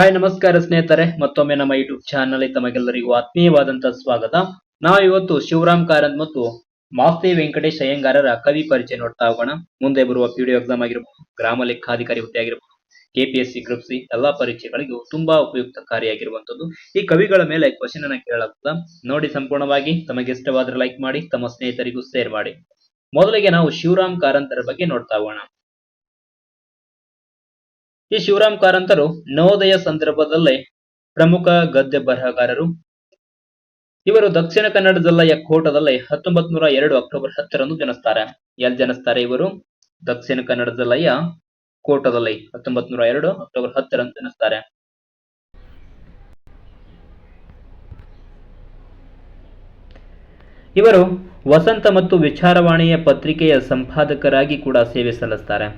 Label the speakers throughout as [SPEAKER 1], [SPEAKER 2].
[SPEAKER 1] Hi, ನಮಸ್ಕಾರ ಸ್ನೇಹಿತರೆ. ಮತ್ತೊಮ್ಮೆ ನಮ್ಮ ಯೂಟ್ಯೂಬ್ ಚಾನಲ್ ತಮಗೆಲ್ಲರಿಗೂ ಆತ್ಮೀಯವಾದಂತಹ ಸ್ವಾಗತ. ನಾವು ಇವತ್ತು ಶಿವರಾಮ್ ಕಾರಂತ್ ಮತ್ತು ಮಾಸ್ತಿ ವೆಂಕಟೇಶ್ ಅಯ್ಯಂಗಾರರ ಕವಿ ಪರಿಚಯ ನೋಡ್ತಾ ಹೋಗೋಣ. ಮುಂದೆ ಬರುವ ಪಿಡಿಒ ಎಕ್ಸಾಮ್ ಆಗಿರಬಹುದು ಗ್ರಾಮ ಲೆಕ್ಕಾಧಿಕಾರಿ ಹುದ್ದೆ ಆಗಿರಬಹುದು ಕೆಪಿಎಸ್ಸಿ ಗ್ರೂಪ್ ಸಿ ಎಲ್ಲಾ ಪರೀಕ್ಷೆಗಳಿಗೂ ತುಂಬಾ ಉಪಯುಕ್ತಕಾರಿಯಾಗಿರುವಂತದ್ದು ಈ ಕವಿಗಳ ಮೇಲೆ ಕ್ವಶನ್ ಅನ್ನ ಕೇಳಲಾಗ್ತದ. ನೋಡಿ ಸಂಪೂರ್ಣವಾಗಿ, ತಮಗೆ ಇಷ್ಟವಾದ್ರೆ ಲೈಕ್ ಮಾಡಿ, ತಮ್ಮ ಸ್ನೇಹಿತರಿಗೂ ಶೇರ್ ಮಾಡಿ. ಮೊದಲಿಗೆ ನಾವು ಶಿವರಾಮ್ ಕಾರಂತರ ಬಗ್ಗೆ ನೋಡ್ತಾ ಹೋಗೋಣ. ಈ ಶಿವರಾಮ್ ಕಾರಂತರು ನವೋದಯ ಸಂದರ್ಭದಲ್ಲಿ ಪ್ರಮುಖ ಗದ್ಯ ಬರಹಗಾರರು. ಇವರು ದಕ್ಷಿಣ ಕನ್ನಡ ಜಿಲ್ಲೆಯ ಕೋಟದಲ್ಲಿ ಹತ್ತೊಂಬತ್ ನೂರ ಎರಡು ಅಕ್ಟೋಬರ್ ಹತ್ತರಂದು ಜನಿಸ್ತಾರೆ. ಎಲ್ಲಿ ಜನಿಸ್ತಾರೆ ಇವರು? ದಕ್ಷಿಣ ಕನ್ನಡ ಜಿಲ್ಲೆಯ ಕೋಟದಲ್ಲಿ ಹತ್ತೊಂಬತ್ ನೂರ ಎರಡು ಅಕ್ಟೋಬರ್ ಹತ್ತರಂದು ಜನಿಸ್ತಾರೆ. ಇವರು ವಸಂತ ಮತ್ತು ವಿಚಾರವಾಣಿಯ ಪತ್ರಿಕೆಯ ಸಂಪಾದಕರಾಗಿ ಕೂಡ ಸೇವೆ ಸಲ್ಲಿಸ್ತಾರೆ.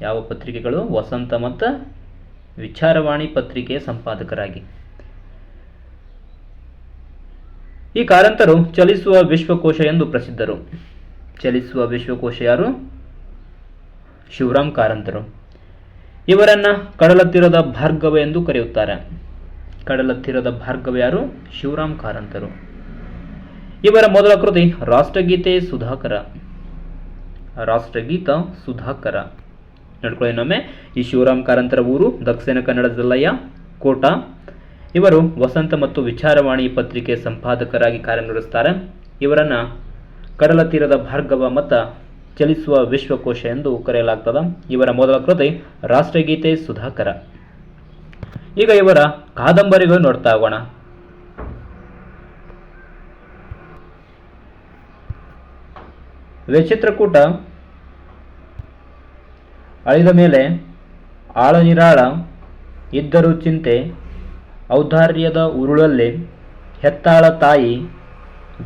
[SPEAKER 1] ಯಾವ ಪತ್ರಿಕೆಗಳು? ವಸಂತ ಮತ್ತು ವಿಚಾರವಾಣಿ ಪತ್ರಿಕೆಯ ಸಂಪಾದಕರಾಗಿ. ಈ ಕಾರಂತರು ಚಲಿಸುವ ವಿಶ್ವಕೋಶ ಎಂದು ಪ್ರಸಿದ್ಧರು. ಚಲಿಸುವ ವಿಶ್ವಕೋಶ ಯಾರು? ಶಿವರಾಮ್ ಕಾರಂತರು. ಇವರನ್ನ ಕಡಲತ್ತಿರದ ತೀರದ ಭಾರ್ಗವ ಎಂದು ಕರೆಯುತ್ತಾರೆ. ಕಡಲತ್ತಿರದ ತೀರದ ಭಾರ್ಗವ ಯಾರು? ಶಿವರಾಮ್ ಕಾರಂತರು. ಇವರ ಮೊದಲ ಕೃತಿ ರಾಷ್ಟ್ರಗೀತೆ ಸುಧಾಕರ. ರಾಷ್ಟ್ರಗೀತ ಸುಧಾಕರ. ನೋಡ್ಕೊಳ್ಳಿ. ಇನ್ನೊಮ್ಮೆ ಈ ಶಿವರಾಮ್ ಕಾರಂತರ ಊರು, ದಕ್ಷಿಣ ಕನ್ನಡ ಜಿಲ್ಲೆಯ ಕೋಟ. ಇವರು ವಸಂತ ಮತ್ತು ವಿಚಾರವಾಣಿ ಪತ್ರಿಕೆ ಸಂಪಾದಕರಾಗಿ ಕಾರ್ಯನಿರ್ವಹಿಸ್ತಾರೆ ಇವರನ್ನ ಕಡಲ ತೀರದ ಭಾರ್ಗವ ಮತ್ತು ಚಲಿಸುವ ವಿಶ್ವಕೋಶ ಎಂದು ಕರೆಯಲಾಗ್ತದ. ಇವರ ಮೊದಲ ಕೃತಿ ರಾಷ್ಟ್ರಗೀತೆ ಸುಧಾಕರ. ಈಗ ಇವರ ಕಾದಂಬರಿಗಳು ನೋಡ್ತಾ ಹೋಗೋಣ. ವಿಚಿತ್ರಕೂಟ ಅಳಿದ ಮೇಲೆ ಆಳನಿರಾಳ ಇದ್ದರೂ ಚಿಂತೆ, ಔದಾರ್ಯದ ಉರುಳಲ್ಲಿ ಹೆತ್ತಾಳ ತಾಯಿ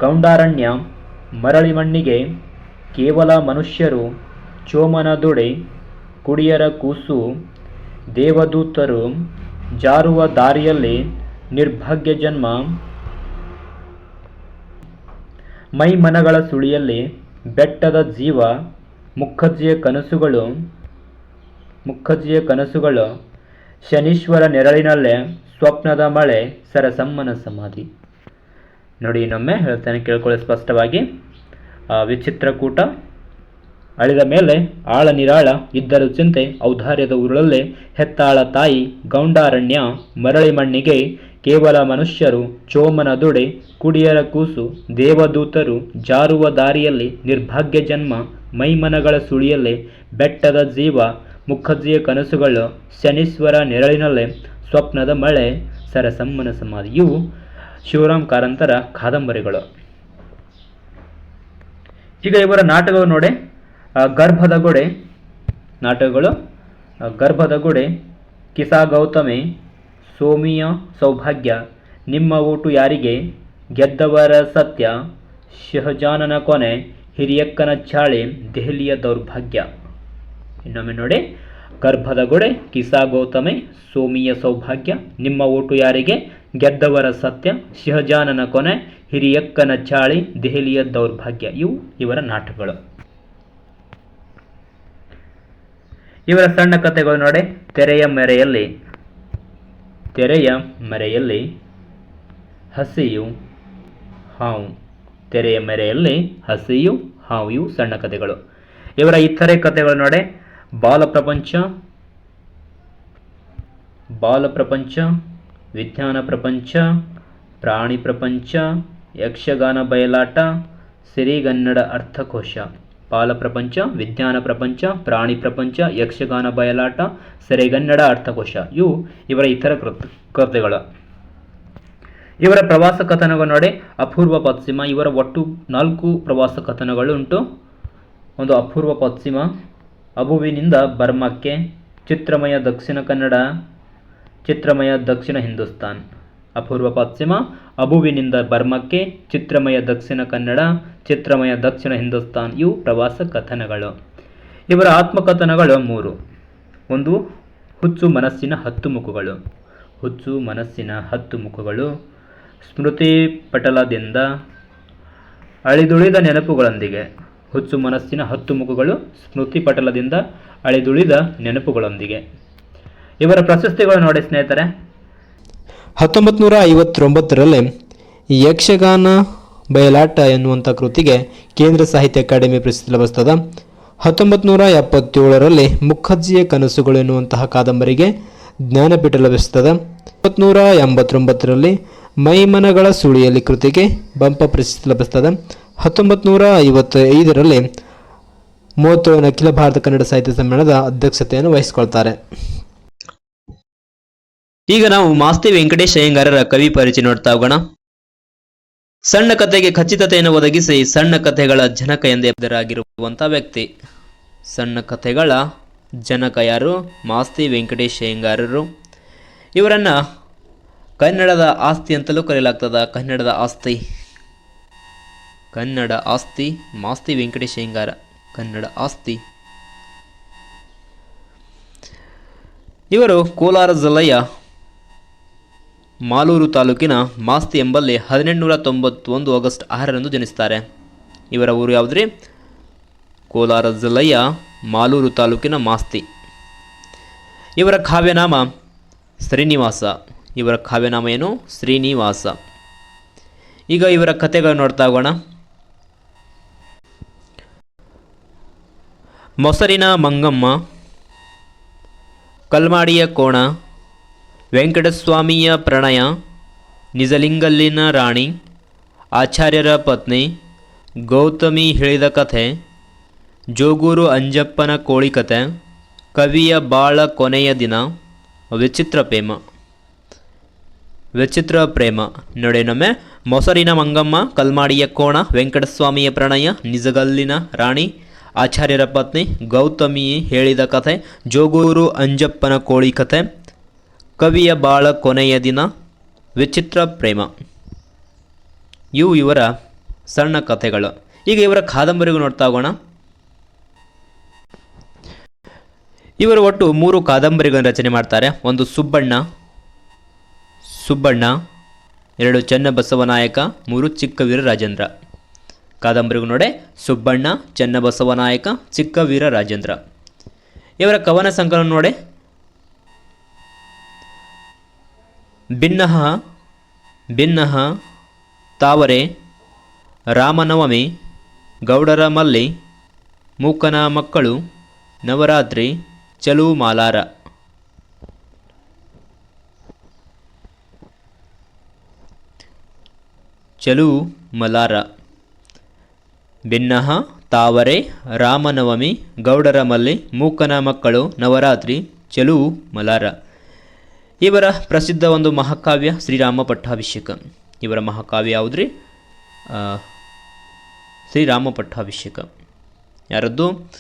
[SPEAKER 1] ಗೌಂಡಾರಣ್ಯ ಮರಳಿ ಮಣ್ಣಿಗೆ ಕೇವಲ ಮನುಷ್ಯರು ಚೋಮನ ದುಡಿ, ಕುಡಿಯರ ಕೂಸು, ದೇವದೂತರು ಜಾರುವ ದಾರಿಯಲ್ಲಿ ನಿರ್ಭಾಗ್ಯ ಜನ್ಮ. ಮೈಮನಗಳ ಸುಳಿಯಲ್ಲಿ ಬೆಟ್ಟದ ಜೀವ ಮುಖಜ್ಜಿಯ ಕನಸುಗಳು ಮುಖಜ್ಜಿಯ ಕನಸುಗಳು ಶನೀಶ್ವರ ನೆರಳಿನಲ್ಲೇ ಸ್ವಪ್ನದ ಮಳೆ ಸರಸಮ್ಮನ ಸಮಾಧಿ. ನೋಡಿ, ಇನ್ನೊಮ್ಮೆ ಹೇಳ್ತೇನೆ, ಕೇಳ್ಕೊಳ್ಳಿ ಸ್ಪಷ್ಟವಾಗಿ. ಆ ವಿಚಿತ್ರಕೂಟ ಅಳಿದ ಮೇಲೆ ಆಳ ನಿರಾಳ ಇದ್ದರು ಚಿಂತೆ, ಔದಾರ್ಯದ ಉರುಳಲ್ಲೇ ಹೆತ್ತಾಳ ತಾಯಿ ಗೌಂಡಾರಣ್ಯ ಮರಳಿ ಮಣ್ಣಿಗೆ ಕೇವಲ ಮನುಷ್ಯರು, ಚೋಮನ ದುಡೆ, ಕುಡಿಯರ ಕೂಸು, ದೇವದೂತರು ಜಾರುವ ದಾರಿಯಲ್ಲಿ ನಿರ್ಭಾಗ್ಯ ಜನ್ಮ, ಮೈಮನಗಳ ಸುಳಿಯಲ್ಲೇ ಬೆಟ್ಟದ ಜೀವ ಮುಖಜ್ಜಿಯ ಕನಸುಗಳು ಶನೀಶ್ವರ ನೆರಳಿನಲ್ಲೇ ಸ್ವಪ್ನದ ಮಳೆ, ಸರಸಮ್ಮನ ಸಮಾಧಿ. ಇವು ಶಿವರಾಮ್ ಕಾರಂತರ ಕಾದಂಬರಿಗಳು. ಈಗ ಇವರ ನಾಟಕಗಳು ನೋಡಿ ಗರ್ಭದ ಗೋಡೆ. ನಾಟಕಗಳು ಗರ್ಭದ ಗೋಡೆ. ಕಿಸಾ ಗೌತಮಿ, ಸೋಮಿಯ ಸೌಭಾಗ್ಯ, ನಿಮ್ಮ ಊಟು ಯಾರಿಗೆ? ಗೆದ್ದವರ ಸತ್ಯ, ಶಹಜಾನನ ಕೊನೆ, ಹಿರಿಯಕ್ಕನ ಚಾಳಿ, ದೆಹಲಿಯ ದೌರ್ಭಾಗ್ಯ. ಇನ್ನೊಮ್ಮೆ ನೋಡಿ. ಗರ್ಭದ ಗೊಡೆ, ಕಿಸಾ ಗೌತಮೆ, ಸೋಮಿಯ ಸೌಭಾಗ್ಯ, ನಿಮ್ಮ ಓಟು ಯಾರಿಗೆ? ಗೆದ್ದವರ ಸತ್ಯ ಶಿಹಜಾನನ ಕೊನೆ, ಹಿರಿಯಕ್ಕನ ಚಾಳಿ, ದೆಹಲಿಯ ದೌರ್ಭಾಗ್ಯ. ಇವು ಇವರ ನಾಟಕಗಳು. ಇವರ ಸಣ್ಣ ಕಥೆಗಳು ನೋಡಿ. ತೆರೆಯ ಮೆರೆಯಲ್ಲಿ ತೆರೆಯ ಮೆರೆಯಲ್ಲಿ ಹಸಿಯು, ಹಾವು. ತೆರೆಯ ಮೆರೆಯಲ್ಲಿ ಹಸಿಯು, ಹಾವು. ಇವು ಸಣ್ಣ ಕಥೆಗಳು. ಇವರ ಇತರೆ ಕಥೆಗಳು ನೋಡಿ. ಬಾಲ ಪ್ರಪಂಚ ಬಾಲ ಪ್ರಪಂಚ ವಿಜ್ಞಾನ ಪ್ರಪಂಚ, ಪ್ರಾಣಿ ಪ್ರಪಂಚ, ಯಕ್ಷಗಾನ ಬಯಲಾಟ, ಸಿರಿಗನ್ನಡ ಅರ್ಥಕೋಶ. ಬಾಲ ಪ್ರಪಂಚ ವಿಜ್ಞಾನ ಪ್ರಪಂಚ, ಪ್ರಾಣಿ ಪ್ರಪಂಚ, ಯಕ್ಷಗಾನ ಬಯಲಾಟ, ಸೆರೆಗನ್ನಡ ಅರ್ಥಕೋಶ. ಇವು ಇವರ ಇತರ ಕೃತ್, ಕೃತಿಗಳು. ಇವರ ಪ್ರವಾಸ ಕಥನಗಳು ನೋಡಿ, ಅಪೂರ್ವ ಪಶ್ಚಿಮ ಇವರ ಒಟ್ಟು ನಾಲ್ಕು ಪ್ರವಾಸ ಕಥನಗಳು ಉಂಟು ಒಂದು ಅಪೂರ್ವ ಪಶ್ಚಿಮ ಅಬುವಿನಿಂದ ಬರ್ಮಕ್ಕೆ ಚಿತ್ರಮಯ ದಕ್ಷಿಣ ಕನ್ನಡ, ಚಿತ್ರಮಯ ದಕ್ಷಿಣ ಹಿಂದೂಸ್ತಾನ್. ಅಪೂರ್ವ ಪಶ್ಚಿಮ ಅಬುವಿನಿಂದ ಬರ್ಮಕ್ಕೆ ಚಿತ್ರಮಯ ದಕ್ಷಿಣ ಕನ್ನಡ, ಚಿತ್ರಮಯ ದಕ್ಷಿಣ ಹಿಂದೂಸ್ತಾನ್ ಇವು ಪ್ರವಾಸ ಕಥನಗಳು. ಇವರ ಆತ್ಮಕಥನಗಳು ಮೂರು. ಒಂದು, ಹುಚ್ಚು ಮನಸ್ಸಿನ ಹತ್ತು ಮುಖಗಳು. ಹುಚ್ಚು ಮನಸ್ಸಿನ ಹತ್ತು ಮುಖಗಳು, ಸ್ಮೃತಿ ಪಟಲದಿಂದ ಅಳಿದುಳಿದ ನೆನಪುಗಳೊಂದಿಗೆ. ಹುಚ್ಚು ಮನಸ್ಸಿನ ಹತ್ತು ಮುಖಗಳು ಸ್ಮೃತಿ ಪಟಲದಿಂದ ಅಳಿದುಳಿದ ನೆನಪುಗಳೊಂದಿಗೆ. ಇವರ ಪ್ರಶಸ್ತಿಗಳು ನೋಡಿ ಸ್ನೇಹಿತರೆ.
[SPEAKER 2] ಹತ್ತೊಂಬತ್ತು ನೂರ ಐವತ್ತೊಂಬತ್ತರಲ್ಲಿ ಯಕ್ಷಗಾನ ಬಯಲಾಟ ಎನ್ನುವಂಥ ಕೃತಿಗೆ ಕೇಂದ್ರ ಸಾಹಿತ್ಯ ಅಕಾಡೆಮಿ ಪ್ರಶಸ್ತಿ ಲಭಿಸ್ತದ. ಹತ್ತೊಂಬತ್ತು ನೂರ ಎಪ್ಪತ್ತೇಳರಲ್ಲಿ ಮುಖರ್ಜಿಯ ಕನಸುಗಳು ಎನ್ನುವಂತಹ ಕಾದಂಬರಿಗೆ ಜ್ಞಾನಪೀಠ ಲಭಿಸ್ತದೆ. ನೂರ ಎಂಬತ್ತೊಂಬತ್ತರಲ್ಲಿ ಮೈಮನಗಳ ಸುಳಿಯಲ್ಲಿ ಕೃತಿಗೆ ಬಂಪ ಪ್ರಶಸ್ತಿ ಲಭಿಸ್ತದೆ. ಹತ್ತೊಂಬತ್ತು ನೂರ ಐವತ್ತೈದರಲ್ಲಿ ಮೂವತ್ತೇಳನೇ ಅಖಿಲ ಭಾರತ ಕನ್ನಡ ಸಾಹಿತ್ಯ ಸಮ್ಮೇಳನದ ಅಧ್ಯಕ್ಷತೆಯನ್ನು ವಹಿಸಿಕೊಳ್ತಾರೆ.
[SPEAKER 1] ಈಗ ನಾವು ಮಾಸ್ತಿ ವೆಂಕಟೇಶ್ ಅಯ್ಯಂಗಾರರ ಕವಿ ಪರಿಚಯ ನೋಡ್ತಾ ಹೋಗೋಣ. ಸಣ್ಣ ಕಥೆಗೆ ಖಚಿತತೆಯನ್ನು ಒದಗಿಸಿ ಸಣ್ಣ ಕಥೆಗಳ ಜನಕ ಎಂದೇ ಹೆಸರಾಗಿರುವಂಥ ವ್ಯಕ್ತಿ. ಸಣ್ಣ ಕಥೆಗಳ ಜನಕ ಯಾರು? ಮಾಸ್ತಿ ವೆಂಕಟೇಶ್ ಅಯ್ಯಂಗಾರರು. ಇವರನ್ನು ಕನ್ನಡದ ಆಸ್ತಿ ಅಂತಲೂ ಕರೆಯಲಾಗ್ತದ. ಕನ್ನಡದ ಆಸ್ತಿ. ಕನ್ನಡ ಆಸ್ತಿ, ಮಾಸ್ತಿ ವೆಂಕಟೇಶ್ ಕನ್ನಡ ಆಸ್ತಿ. ಇವರು ಕೋಲಾರ ಜಿಲ್ಲೆಯ ಮಾಲೂರು ತಾಲೂಕಿನ ಮಾಸ್ತಿ ಎಂಬಲ್ಲಿ ಹದಿನೆಂಟುನೂರ ತೊಂಬತ್ತೊಂದು ಆಗಸ್ಟ್ ಆರರಂದು ಜನಿಸ್ತಾರೆ. ಇವರ ಊರು ಯಾವುದ್ರಿ? ಕೋಲಾರ ಜಿಲ್ಲೆಯ ಮಾಲೂರು ತಾಲೂಕಿನ ಮಾಸ್ತಿ. ಇವರ ಕಾವ್ಯನಾಮ ಶ್ರೀನಿವಾಸ. ಇವರ ಕಾವ್ಯನಾಮ ಏನು? ಶ್ರೀನಿವಾಸ. ಈಗ ಇವರ ಕಥೆಗಳನ್ನು ನೋಡ್ತಾ ಹೋಗೋಣ. ಮೊಸರಿನ ಮಂಗಮ್ಮ, ಕಲ್ಮಾಡಿಯ ಕೋಣ, ವೆಂಕಟಸ್ವಾಮಿಯ ಪ್ರಣಯ, ನಿಜಲಿಂಗಲ್ಲಿನ ರಾಣಿ, ಆಚಾರ್ಯರ ಪತ್ನಿ, ಗೌತಮಿ ಹೇಳಿದ ಕಥೆ, ಜೋಗೂರು ಅಂಜಪ್ಪನ ಕೋಳಿ ಕಥೆ ಕವಿಯ ಬಾಳ ಕೊನೆಯ ದಿನ, ವಿಚಿತ್ರ ಪ್ರೇಮ. ವಿಚಿತ್ರ ಪ್ರೇಮ. ನೋಡೇನೊಮ್ಮೆ ನಮ್ಮೆ, ಮೊಸರಿನ ಮಂಗಮ್ಮ, ಕಲ್ಮಾಡಿಯ ಕೋಣ, ವೆಂಕಟಸ್ವಾಮಿಯ ಪ್ರಣಯ, ನಿಜಗಲ್ಲಿನ ರಾಣಿ ಆಚಾರ್ಯರ ಪತ್ನಿ ಗೌತಮಿ ಹೇಳಿದ ಕಥೆ, ಜೋಗೂರು ಅಂಜಪ್ಪನ ಕೋಳಿ ಕಥೆ, ಕವಿಯ ಬಾಳ ಕೊನೆಯ ದಿನ, ವಿಚಿತ್ರ ಪ್ರೇಮ. ಇವು ಇವರ ಸಣ್ಣ ಕಥೆಗಳು. ಈಗ ಇವರ ಕಾದಂಬರಿಗೂ ನೋಡ್ತಾ ಹೋಗೋಣ. ಇವರು ಒಟ್ಟು ಮೂರು ಕಾದಂಬರಿಗಳನ್ನು ರಚನೆ ಮಾಡ್ತಾರೆ. ಒಂದು ಸುಬ್ಬಣ್ಣ ಸುಬ್ಬಣ್ಣ, ಎರಡು ಚನ್ನಬಸವನಾಯಕ ಮೂರು ಚಿಕ್ಕವೀರ ರಾಜೇಂದ್ರ ಕಾದಂಬರಿಗೂ ನೋಡೆ ಸುಬ್ಬಣ್ಣ ಚನ್ನಬಸವನಾಯಕ ಚಿಕ್ಕವೀರ ರಾಜೇಂದ್ರ. ಇವರ ಕವನ ಸಂಕಲನ ನೋಡೆ. ಭಿನ್ನಹ ಭಿನ್ನಹ ತಾವರೆ, ರಾಮನವಮಿ ಗೌಡರ ಮಲ್ಲಿ ಮೂಕನ ಮಕ್ಕಳು, ನವರಾತ್ರಿ, ಚಲು ಮಾಲಾರ. ಚಲು ಮಲಾರ. ಭಿನ್ನಹ ತಾವರೆ, ರಾಮನವಮಿ ಗೌಡರ ಮಲ್ಲಿ ಮೂಕನ ಮಕ್ಕಳು, ನವರಾತ್ರಿ ಚೆಲುವು ಮಲಾರ. ಇವರ ಪ್ರಸಿದ್ಧ ಒಂದು ಮಹಾಕಾವ್ಯ ಶ್ರೀರಾಮ ಪಟ್ಟಾಭಿಷೇಕ. ಇವರ ಮಹಾಕಾವ್ಯ ಯಾವುದ್ರಿ? ಶ್ರೀರಾಮ ಪಟ್ಟಾಭಿಷೇಕ. ಯಾರದ್ದು?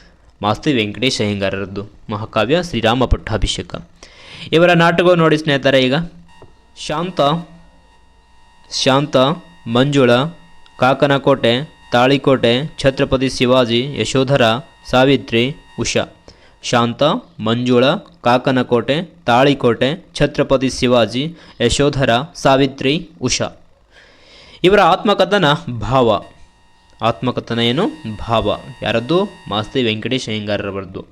[SPEAKER 1] ಮಾಸ್ತಿ ವೆಂಕಟೇಶ್ ಅಯ್ಯಂಗಾರರದ್ದು ಮಹಾಕಾವ್ಯ ಶ್ರೀರಾಮ ಪಟ್ಟಾಭಿಷೇಕ. ಇವರ ನಾಟಕವು ನೋಡಿ ಸ್ನೇಹಿತರೆ ಈಗ. ಶಾಂತ ಶಾಂತ, ಮಂಜುಳ, ಕಾಕನಕೋಟೆ ತಾಳಿಕೋಟೆ ಛತ್ರಪತಿ ಶಿವಾಜಿ ಯಶೋಧರ, ಸಾವಿತ್ರಿ, ಉಷಾ. ಶಾಂತ, ಮಂಜುಳ, ಕಾಕನಕೋಟೆ, ತಾಳಿಕೋಟೆ ಛತ್ರಪತಿ ಶಿವಾಜಿ, ಯಶೋಧರ, ಸಾವಿತ್ರಿ, ಉಷಾ. ಇವರ ಆತ್ಮಕಥನ ಭಾವ. ಆತ್ಮಕಥನ ಏನು? ಭಾವ. ಯಾರದ್ದು? ಮಾಸ್ತಿ ವೆಂಕಟೇಶ್ ಅಯ್ಯಂಗಾರರವರದ್ದು.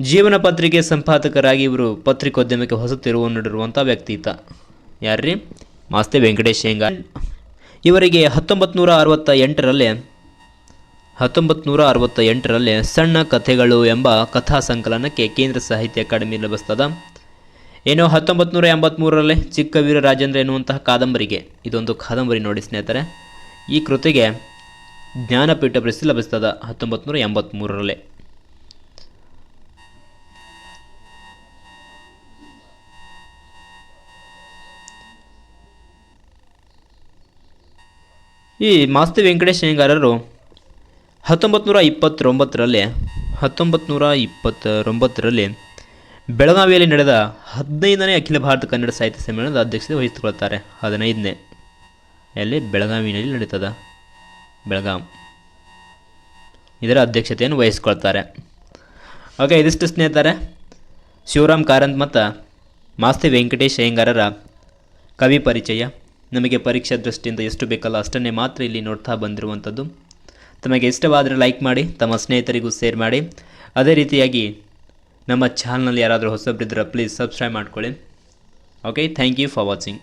[SPEAKER 1] ಜೀವನ ಪತ್ರಿಕೆ ಸಂಪಾದಕರಾಗಿ ಇವರು ಪತ್ರಿಕೋದ್ಯಮಕ್ಕೆ ಹೊಸ ತಿರುವು ನೀಡಿರುವಂಥ ವ್ಯಕ್ತಿತ್ವ ಯಾರ್ರೀ ಯಾರ್ರಿ? ಮಾಸ್ತಿ ವೆಂಕಟೇಶ್ ಶೇಂಗಾ. ಇವರಿಗೆ ಹತ್ತೊಂಬತ್ತು ನೂರ ಅರವತ್ತ ಎಂಟರಲ್ಲಿ ಹತ್ತೊಂಬತ್ತು ನೂರ ಅರವತ್ತ ಎಂಟರಲ್ಲಿ ಸಣ್ಣ ಕಥೆಗಳು ಎಂಬ ಕಥಾ ಸಂಕಲನಕ್ಕೆ ಕೇಂದ್ರ ಸಾಹಿತ್ಯ ಅಕಾಡೆಮಿ ಲಭಿಸ್ತದ. ಏನೋ ಹತ್ತೊಂಬತ್ತು ನೂರ ಎಂಬತ್ತ್ಮೂರರಲ್ಲಿ ಚಿಕ್ಕವೀರ ರಾಜೇಂದ್ರ ಎನ್ನುವಂತಹ ಕಾದಂಬರಿಗೆ, ಇದೊಂದು ಕಾದಂಬರಿ ನೋಡಿ ಸ್ನೇಹಿತರೆ, ಈ ಕೃತಿಗೆ ಜ್ಞಾನಪೀಠ ಪ್ರಶಸ್ತಿ ಲಭಿಸ್ತದ ಹತ್ತೊಂಬತ್ತು ನೂರ ಎಂಬತ್ತ್ಮೂರರಲ್ಲಿ ಈ ಮಾಸ್ತಿ ವೆಂಕಟೇಶ್ ಅಯ್ಯಂಗಾರರು ಹತ್ತೊಂಬತ್ತು ನೂರ ಇಪ್ಪತ್ತೊಂಬತ್ತರಲ್ಲಿ ಹತ್ತೊಂಬತ್ತು ನೂರ ಇಪ್ಪತ್ತೊಂಬತ್ತರಲ್ಲಿ ಬೆಳಗಾವಿಯಲ್ಲಿ ನಡೆದ ಹದಿನೈದನೇ ಅಖಿಲ ಭಾರತ ಕನ್ನಡ ಸಾಹಿತ್ಯ ಸಮ್ಮೇಳನದ ಅಧ್ಯಕ್ಷತೆ ವಹಿಸಿಕೊಳ್ತಾರೆ ಹದಿನೈದನೇ ಎಲ್ಲಿ ಬೆಳಗಾವಿನಲ್ಲಿ ನಡೀತದ ಬೆಳಗಾಂ ಇದರ ಅಧ್ಯಕ್ಷತೆಯನ್ನು ವಹಿಸಿಕೊಳ್ತಾರೆ ಓಕೆ ಇದಿಷ್ಟು ಸ್ನೇಹಿತರೆ? ಶಿವರಾಮ್ ಕಾರಂತ್ ಮತ್ತು ಮಾಸ್ತಿ ವೆಂಕಟೇಶ್ ಅಯ್ಯಂಗಾರರ ಕವಿ ಪರಿಚಯ. ನಮಗೆ ಪರೀಕ್ಷಾ ದೃಷ್ಟಿಯಿಂದ ಎಷ್ಟು ಬೇಕಲ್ಲ ಅಷ್ಟನ್ನೇ ಮಾತ್ರ ಇಲ್ಲಿ ನೋಡ್ತಾ ಬಂದಿರುವಂಥದ್ದು. ತಮಗೆ ಇಷ್ಟವಾದರೆ ಲೈಕ್ ಮಾಡಿ, ತಮ್ಮ ಸ್ನೇಹಿತರಿಗೂ ಶೇರ್ ಮಾಡಿ.
[SPEAKER 2] ಅದೇ ರೀತಿಯಾಗಿ ನಮ್ಮ ಚಾನಲ್ನಲ್ಲಿ ಯಾರಾದರೂ ಹೊಸಬ್ರಿದ್ರೆ ಪ್ಲೀಸ್ ಸಬ್ಸ್ಕ್ರೈಬ್ ಮಾಡ್ಕೊಳ್ಳಿ. Okay thank you for watching